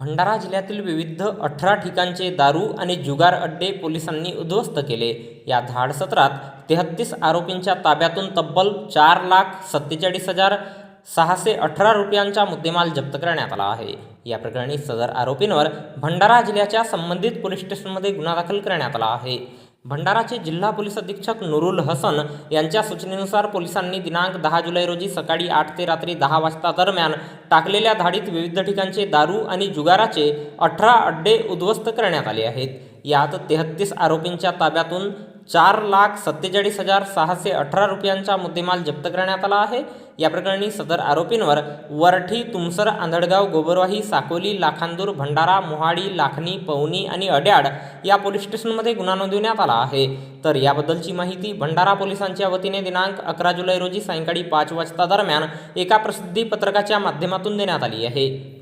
भंडारा जिल्ह्यातील विविध अठरा ठिकाणचे दारू आणि जुगार अड्डे पोलिसांनी उद्ध्वस्त केले. या धाड सत्रात तेहत्तीस आरोपींच्या ताब्यातून तब्बल चार लाख सत्तेचाळीस हजार सहाशे अठरा रुपयांचा मुद्देमाल जप्त करण्यात आला आहे. या प्रकरणी सदर आरोपींवर भंडारा जिल्ह्याच्या संबंधित पोलीस स्टेशनमध्ये गुन्हा दाखल करण्यात आला आहे. भंडाराचे जिल्हा पोलीस अधीक्षक नुरुल हसन यांच्या सूचनेनुसार पोलिसांनी दिनांक दहा जुलै रोजी सकाळी आठ ते रात्री दहा वाजता दरम्यान टाकलेल्या धाडीत विविध ठिकाणचे दारू आणि जुगाराचे अठरा अड्डे उद्ध्वस्त करण्यात आले आहेत. यात तेहत्तीस आरोपींच्या ताब्यातून चार लाख सत्तेचाळीस हजार सहाशे अठरा रुपयांचा मुद्देमाल जप्त करण्यात आला आहे. या प्रकरणी सदर आरोपींवर वरठी तुमसर आंधळगाव गोबरवाही साकोली लाखांदूर भंडारा मोहाडी लाखणी पवनी आणि अड्याड या पोलीस स्टेशनमध्ये गुन्हा नोंदवण्यात आला आहे. तर याबद्दलची माहिती भंडारा पोलिसांच्या वतीने दिनांक अकरा जुलै रोजी सायंकाळी पाच वाजता दरम्यान एका प्रसिद्धी पत्रकाच्या माध्यमातून देण्यात आली आहे.